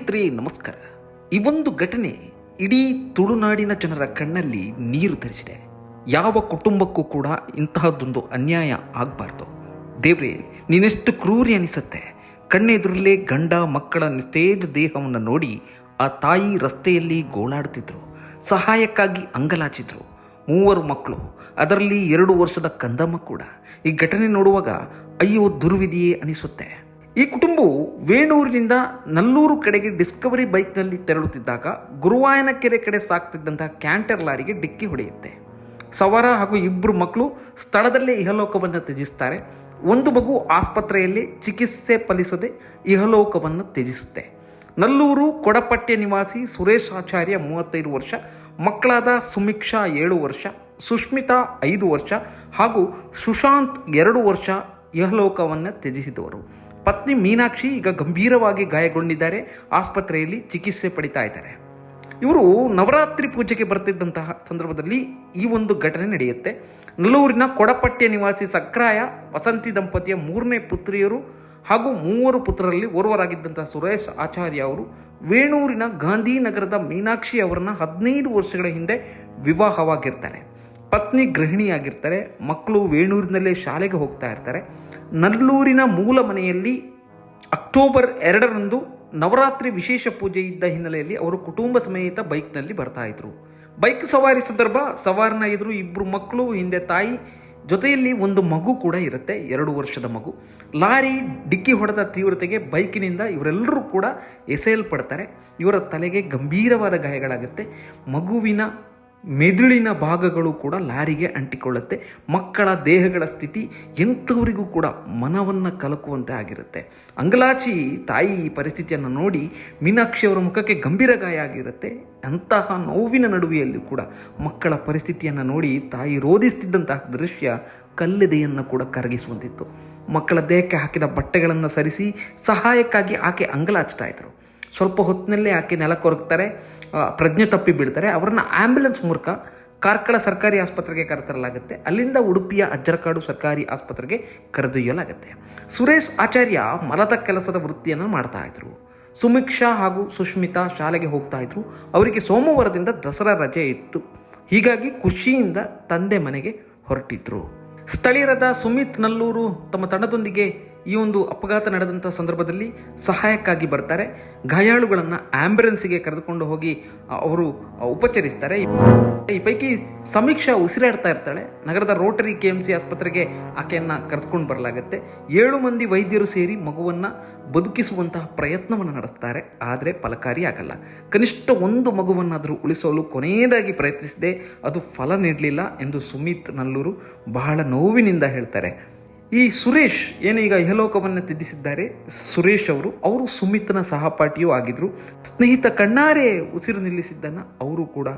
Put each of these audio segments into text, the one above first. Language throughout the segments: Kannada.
ಸ್ನೇಹಿತರೆ, ನಮಸ್ಕಾರ. ಈ ಒಂದು ಘಟನೆ ಇಡೀ ತುಳುನಾಡಿನ ಜನರ ಕಣ್ಣಲ್ಲಿ ನೀರು ತರಿಸಿದೆ. ಯಾವ ಕುಟುಂಬಕ್ಕೂ ಕೂಡ ಇಂತಹದ್ದೊಂದು ಅನ್ಯಾಯ ಆಗಬಾರ್ದು. ದೇವ್ರೆ, ನೀನೆಷ್ಟು ಕ್ರೂರಿ ಅನಿಸುತ್ತೆ. ಕಣ್ಣೆದುರಲ್ಲೇ ಗಂಡ ಮಕ್ಕಳ ನಿಸ್ತೇಜ ದೇಹವನ್ನು ನೋಡಿ ಆ ತಾಯಿ ರಸ್ತೆಯಲ್ಲಿ ಗೋಳಾಡ್ತಿದ್ರು. ಸಹಾಯಕ್ಕಾಗಿ ಅಂಗಲಾಚಿದ್ರು. ಮೂವರು ಮಕ್ಕಳು, ಅದರಲ್ಲಿ ಎರಡು ವರ್ಷದ ಕಂದಮ್ಮ ಕೂಡ. ಈ ಘಟನೆ ನೋಡುವಾಗ, ಅಯ್ಯೋ ದುರ್ವಿಧಿಯೇ ಅನಿಸುತ್ತೆ. ಈ ಕುಟುಂಬವು ವೇಣೂರಿನಿಂದ ನಲ್ಲೂರು ಕಡೆಗೆ ಡಿಸ್ಕವರಿ ಬೈಕ್ನಲ್ಲಿ ತೆರಳುತ್ತಿದ್ದಾಗ ಗುರುವಾಯನ ಕೆರೆ ಕಡೆ ಸಾಕ್ತಿದ್ದಂತಹ ಕ್ಯಾಂಟರ್ ಲಾರಿಗೆ ಡಿಕ್ಕಿ ಹೊಡೆಯುತ್ತೆ. ಸವಾರ ಹಾಗೂ ಇಬ್ಬರು ಮಕ್ಕಳು ಸ್ಥಳದಲ್ಲೇ ಇಹಲೋಕವನ್ನು ತ್ಯಜಿಸ್ತಾರೆ. ಒಂದು ಮಗು ಆಸ್ಪತ್ರೆಯಲ್ಲಿ ಚಿಕಿತ್ಸೆ ಫಲಿಸದೆ ಇಹಲೋಕವನ್ನು ತ್ಯಜಿಸುತ್ತೆ. ನಲ್ಲೂರು ಕೊಡಪಟ್ಟೆ ನಿವಾಸಿ ಸುರೇಶ್ ಆಚಾರ್ಯ ಮೂವತ್ತೈದು ವರ್ಷ, ಮಕ್ಕಳಾದ ಸುಮಿಕ್ಷಾ ಏಳು ವರ್ಷ ಸುಷ್ಮಿತಾ ಐದು ವರ್ಷ ಹಾಗೂ ಸುಶಾಂತ್ ಎರಡು ವರ್ಷ ಇಹಲೋಕವನ್ನು ತ್ಯಜಿಸಿದವರು. ಪತ್ನಿ ಮೀನಾಕ್ಷಿ ಈಗ ಗಂಭೀರವಾಗಿ ಗಾಯಗೊಂಡಿದ್ದಾರೆ. ಆಸ್ಪತ್ರೆಯಲ್ಲಿ ಚಿಕಿತ್ಸೆ ಪಡಿತಾ ಇದ್ದಾರೆ. ಇವರು ನವರಾತ್ರಿ ಪೂಜೆಗೆ ಬರ್ತಿದ್ದಂತಹ ಸಂದರ್ಭದಲ್ಲಿ ಈ ಒಂದು ಘಟನೆ ನಡೆಯುತ್ತೆ. ನಲ್ಲೂರಿನ ಕೊಡಪಟ್ಟೆ ನಿವಾಸಿ ಸಕ್ರಾಯ, ವಸಂತಿ ದಂಪತಿಯ ಮೂರನೇ ಪುತ್ರಿಯರು ಹಾಗೂ ಮೂವರು ಪುತ್ರರಲ್ಲಿ ಓರ್ವರಾಗಿದ್ದಂಥ ಸುರೇಶ್ ಆಚಾರ್ಯ ಅವರು ವೇಣೂರಿನ ಗಾಂಧಿನಗರದ ಮೀನಾಕ್ಷಿ ಅವರನ್ನ ಹದಿನೈದು ವರ್ಷಗಳ ಹಿಂದೆ ವಿವಾಹವಾಗಿರ್ತಾರೆ. ಪತ್ನಿ ಗೃಹಿಣಿಯಾಗಿರ್ತಾರೆ, ಮಕ್ಕಳು ವೇಣೂರಿನಲ್ಲೇ ಶಾಲೆಗೆ ಹೋಗ್ತಾ ಇರ್ತಾರೆ. ನಲ್ಲೂರಿನ ಮೂಲ ಮನೆಯಲ್ಲಿ ಅಕ್ಟೋಬರ್ ಎರಡರಂದು ನವರಾತ್ರಿ ವಿಶೇಷ ಪೂಜೆ ಇದ್ದ ಹಿನ್ನೆಲೆಯಲ್ಲಿ ಅವರು ಕುಟುಂಬ ಸಮೇತ ಬೈಕ್ನಲ್ಲಿ ಬರ್ತಾ ಇದ್ರು. ಬೈಕ್ ಸವಾರಿ ಸಂದರ್ಭ, ಸವಾರನ ಎದುರು ಇಬ್ಬರು ಮಕ್ಕಳು, ಹಿಂದೆ ತಾಯಿ, ಜೊತೆಯಲ್ಲಿ ಒಂದು ಮಗು ಕೂಡ ಇರುತ್ತೆ, ಎರಡು ವರ್ಷದ ಮಗು. ಲಾರಿ ಡಿಕ್ಕಿ ಹೊಡೆದ ತೀವ್ರತೆಗೆ ಬೈಕಿನಿಂದ ಇವರೆಲ್ಲರೂ ಕೂಡ ಎಸೆಯಲ್ಪಡ್ತಾರೆ. ಇವರ ತಲೆಗೆ ಗಂಭೀರವಾದ ಗಾಯಗಳಾಗುತ್ತೆ. ಮಗುವಿನ ಮೆದುಳಿನ ಭಾಗಗಳು ಕೂಡ ಲಾರಿಗೆ ಅಂಟಿಕೊಳ್ಳುತ್ತೆ. ಮಕ್ಕಳ ದೇಹಗಳ ಸ್ಥಿತಿ ಎಂಥವರಿಗೂ ಕೂಡ ಮನವನ್ನು ಕಲಕುವಂತೆ ಆಗಿರುತ್ತೆ. ಅಂಗಲಾಚಿ ತಾಯಿ ಈ ಪರಿಸ್ಥಿತಿಯನ್ನು ನೋಡಿ ಮೀನಾಕ್ಷಿ ಅವರ ಮುಖಕ್ಕೆ ಗಂಭೀರ ಗಾಯ ಆಗಿರುತ್ತೆ. ಅಂತಹ ನೋವಿನ ನಡುವೆಯಲ್ಲಿ ಕೂಡ ಮಕ್ಕಳ ಪರಿಸ್ಥಿತಿಯನ್ನು ನೋಡಿ ತಾಯಿ ರೋಧಿಸ್ತಿದ್ದಂತಹ ದೃಶ್ಯ ಕಲ್ಲೆದೆಯನ್ನು ಕೂಡ ಕರಗಿಸುವಂತಿತ್ತು. ಮಕ್ಕಳ ದೇಹಕ್ಕೆ ಹಾಕಿದ ಬಟ್ಟೆಗಳನ್ನು ಸರಿಸಿ ಸಹಾಯಕ್ಕಾಗಿ ಆಕೆ ಅಂಗಲಾಚ್ತಾ ಇದ್ರು. ಸ್ವಲ್ಪ ಹೊತ್ತಿನಲ್ಲೇ ಆಕೆ ನೆಲ ಕೊರಗ್ತಾರೆ ಪ್ರಜ್ಞೆ ತಪ್ಪಿ ಬಿಡ್ತಾರೆ ಅವರನ್ನು ಆ್ಯಂಬುಲೆನ್ಸ್ ಮೂಲಕ ಕಾರ್ಕಳ ಸರ್ಕಾರಿ ಆಸ್ಪತ್ರೆಗೆ ಕರೆತರಲಾಗುತ್ತೆ. ಅಲ್ಲಿಂದ ಉಡುಪಿಯ ಅಜ್ಜರಕಾಡು ಸರ್ಕಾರಿ ಆಸ್ಪತ್ರೆಗೆ ಕರೆದೊಯ್ಯಲಾಗುತ್ತೆ. ಸುರೇಶ್ ಆಚಾರ್ಯ ಮಲದ ಕೆಲಸದ ವೃತ್ತಿಯನ್ನು ಮಾಡ್ತಾ ಇದ್ರು. ಸುಮಿಕ್ಷಾ ಹಾಗೂ ಸುಷ್ಮಿತಾ ಶಾಲೆಗೆ ಹೋಗ್ತಾ ಇದ್ರು. ಅವರಿಗೆ ಸೋಮವಾರದಿಂದ ದಸರಾ ರಜೆ ಇತ್ತು. ಹೀಗಾಗಿ ಖುಷಿಯಿಂದ ತಂದೆ ಮನೆಗೆ ಹೊರಟಿದ್ರು. ಸ್ಥಳೀಯರಾದ ಸುಮಿತ್ ನಲ್ಲೂರು ತಮ್ಮ ತಂಡದೊಂದಿಗೆ ಈ ಒಂದು ಅಪಘಾತ ನಡೆದಂಥ ಸಂದರ್ಭದಲ್ಲಿ ಸಹಾಯಕ್ಕಾಗಿ ಬರ್ತಾರೆ. ಗಾಯಾಳುಗಳನ್ನು ಆಂಬ್ಯುಲೆನ್ಸಿಗೆ ಕರೆದುಕೊಂಡು ಹೋಗಿ ಅವರು ಉಪಚರಿಸ್ತಾರೆ. ಈ ಪೈಕಿ ಸಮೀಕ್ಷಾ ಉಸಿರಾಡ್ತಾ ಇರ್ತಾಳೆ. ನಗರದ ರೋಟರಿ ಕೆ ಎಂ ಸಿ ಆಸ್ಪತ್ರೆಗೆ ಆಕೆಯನ್ನು ಕರೆದುಕೊಂಡು ಬರಲಾಗುತ್ತೆ. ಏಳು ಮಂದಿ ವೈದ್ಯರು ಸೇರಿ ಮಗುವನ್ನು ಬದುಕಿಸುವಂತಹ ಪ್ರಯತ್ನವನ್ನು ನಡೆಸ್ತಾರೆ. ಆದರೆ ಫಲಕಾರಿ ಆಗಲ್ಲ. ಕನಿಷ್ಠ ಒಂದು ಮಗುವನ್ನಾದರೂ ಉಳಿಸಲು ಕೊನೆಯದಾಗಿ ಪ್ರಯತ್ನಿಸಿದೆ. ಅದು ಫಲ ನೀಡಲಿಲ್ಲ ಎಂದು ಸುಮಿತ್ ನಲ್ಲೂರು ಬಹಳ ನೋವಿನಿಂದ ಹೇಳ್ತಾರೆ. ಈ ಸುರೇಶ್ ಏನೀಗ ಇಹಲೋಕವನ್ನು ತ್ಯಜಿಸಿದ್ದಾರೆ ಸುರೇಶ್ ಅವರು ಅವರು ಸುಮಿತ್ನ ಸಹಪಾಠಿಯೂ ಆಗಿದ್ದರು ಸ್ನೇಹಿತ ಕಣ್ಣಾರೆ ಉಸಿರು ನಿಲ್ಲಿಸಿದ್ದನ್ನು ಅವರು ಕೂಡ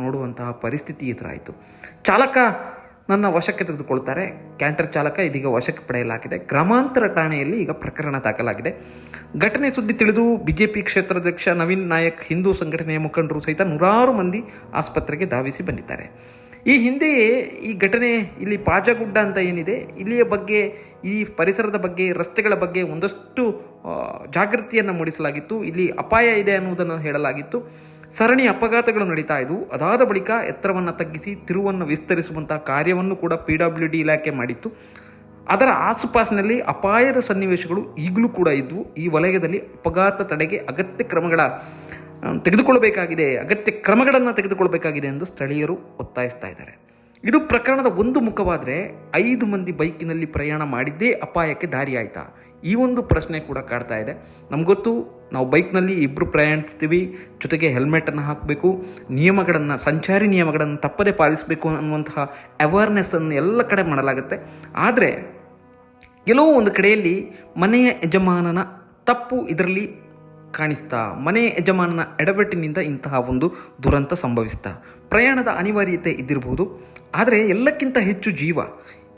ನೋಡುವಂತಹ ಪರಿಸ್ಥಿತಿ ಎದುರಾಯಿತು. ಚಾಲಕ ನನ್ನ ವಶಕ್ಕೆ ತೆಗೆದುಕೊಳ್ತಾರೆ. ಕ್ಯಾಂಟರ್ ಚಾಲಕ ಇದೀಗ ವಶಕ್ಕೆ ಪಡೆಯಲಾಗಿದೆ. ಗ್ರಾಮಾಂತರ ಠಾಣೆಯಲ್ಲಿ ಈಗ ಪ್ರಕರಣ ದಾಖಲಾಗಿದೆ. ಘಟನೆ ಸುದ್ದಿ ತಿಳಿದು ಬಿಜೆಪಿ ಕ್ಷೇತ್ರಾಧ್ಯಕ್ಷ ನವೀನ್ ನಾಯಕ್ ಹಿಂದೂ ಸಂಘಟನೆಯ ಮುಖಂಡರು ಸಹಿತ ನೂರಾರು ಮಂದಿ ಆಸ್ಪತ್ರೆಗೆ ಧಾವಿಸಿ ಬಂದಿದ್ದಾರೆ. ಈ ಹಿಂದೆಯೇ ಈ ಘಟನೆ ಇಲ್ಲಿ ಪಾಜಗುಡ್ಡ ಅಂತ ಏನಿದೆ, ಇಲ್ಲಿಯ ಬಗ್ಗೆ, ಈ ಪರಿಸರದ ಬಗ್ಗೆ, ರಸ್ತೆಗಳ ಬಗ್ಗೆ ಒಂದಷ್ಟು ಜಾಗೃತಿಯನ್ನು ಮೂಡಿಸಲಾಗಿತ್ತು. ಇಲ್ಲಿ ಅಪಾಯ ಇದೆ ಅನ್ನುವುದನ್ನು ಹೇಳಲಾಗಿತ್ತು. ಸರಣಿ ಅಪಘಾತಗಳು ನಡೀತಾ ಇದ್ವು. ಅದಾದ ಬಳಿಕ ಎತ್ತರವನ್ನು ತಗ್ಗಿಸಿ ತಿರುವನ್ನು ವಿಸ್ತರಿಸುವಂತಹ ಕಾರ್ಯವನ್ನು ಕೂಡ ಪಿ ಡಬ್ಲ್ಯೂ ಡಿ ಇಲಾಖೆ ಮಾಡಿತ್ತು. ಅದರ ಆಸುಪಾಸಿನಲ್ಲಿ ಅಪಾಯದ ಸನ್ನಿವೇಶಗಳು ಈಗಲೂ ಕೂಡ ಇದ್ವು. ಈ ವಲಯದಲ್ಲಿ ಅಪಘಾತ ತಡೆಗೆ ಅಗತ್ಯ ಕ್ರಮಗಳ ತೆಗೆದುಕೊಳ್ಳಬೇಕಾಗಿದೆ, ಅಗತ್ಯ ಕ್ರಮಗಳನ್ನು ತೆಗೆದುಕೊಳ್ಳಬೇಕಾಗಿದೆ ಎಂದು ಸ್ಥಳೀಯರು ಒತ್ತಾಯಿಸ್ತಾ ಇದ್ದಾರೆ. ಇದು ಪ್ರಕರಣದ ಒಂದು ಮುಖವಾದರೆ ಐದು ಮಂದಿ ಬೈಕಿನಲ್ಲಿ ಪ್ರಯಾಣ ಮಾಡಿದ್ದೇ ಅಪಾಯಕ್ಕೆ ದಾರಿಯಾಯ್ತಾ? ಈ ಒಂದು ಪ್ರಶ್ನೆ ಕೂಡ ಕಾಡ್ತಾ ಇದೆ. ನಮಗೊತ್ತು ನಾವು ಬೈಕ್ನಲ್ಲಿ ಇಬ್ಬರು ಪ್ರಯಾಣಿಸ್ತೀವಿ, ಜೊತೆಗೆ ಹೆಲ್ಮೆಟನ್ನು ಹಾಕಬೇಕು, ನಿಯಮಗಳನ್ನು, ಸಂಚಾರಿ ನಿಯಮಗಳನ್ನು ತಪ್ಪದೇ ಪಾಲಿಸಬೇಕು ಅನ್ನುವಂತಹ ಅವೇರ್ನೆಸ್ಸನ್ನು ಎಲ್ಲ ಕಡೆ ಮಾಡಲಾಗುತ್ತೆ. ಆದರೆ, ಕೆಲವು ಒಂದು ಕಡೆಯಲ್ಲಿ ಮನೆಯ ಯಜಮಾನನ ತಪ್ಪು ಇದರಲ್ಲಿ ಕಾಣಿಸ್ತಾ, ಮನೆ ಯಜಮಾನನ ಎಡವಟ್ಟಿನಿಂದ ಇಂತಹ ಒಂದು ದುರಂತ ಸಂಭವಿಸ್ತಾ. ಪ್ರಯಾಣದ ಅನಿವಾರ್ಯತೆ ಇದ್ದಿರಬಹುದು, ಆದರೆ ಎಲ್ಲಕ್ಕಿಂತ ಹೆಚ್ಚು ಜೀವ.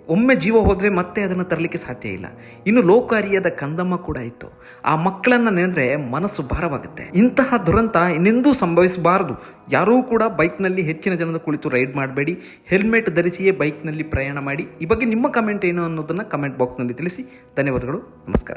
ಒಮ್ಮೆ ಜೀವ ಹೋದರೆ ಮತ್ತೆ ಅದನ್ನು ತರಲಿಕ್ಕೆ ಸಾಧ್ಯ ಇಲ್ಲ. ಇನ್ನು ಲೋಕಾರಿಯದ ಕಂದಮ್ಮ ಕೂಡ ಇತ್ತು. ಆ ಮಕ್ಕಳನ್ನು ನೆನೆದ್ರೆ ಮನಸ್ಸು ಭಾರವಾಗುತ್ತೆ. ಇಂತಹ ದುರಂತ ಇನ್ನೆಂದೂ ಸಂಭವಿಸಬಾರದು. ಯಾರೂ ಕೂಡ ಬೈಕ್ನಲ್ಲಿ ಹೆಚ್ಚಿನ ಜನದ ಕುಳಿತು ರೈಡ್ ಮಾಡಬೇಡಿ. ಹೆಲ್ಮೆಟ್ ಧರಿಸಿಯೇ ಬೈಕ್ನಲ್ಲಿ ಪ್ರಯಾಣ ಮಾಡಿ. ಈ ಬಗ್ಗೆ ನಿಮ್ಮ ಕಮೆಂಟ್ ಏನು ಅನ್ನೋದನ್ನು ಕಮೆಂಟ್ ಬಾಕ್ಸ್ನಲ್ಲಿ ತಿಳಿಸಿ. ಧನ್ಯವಾದಗಳು. ನಮಸ್ಕಾರ.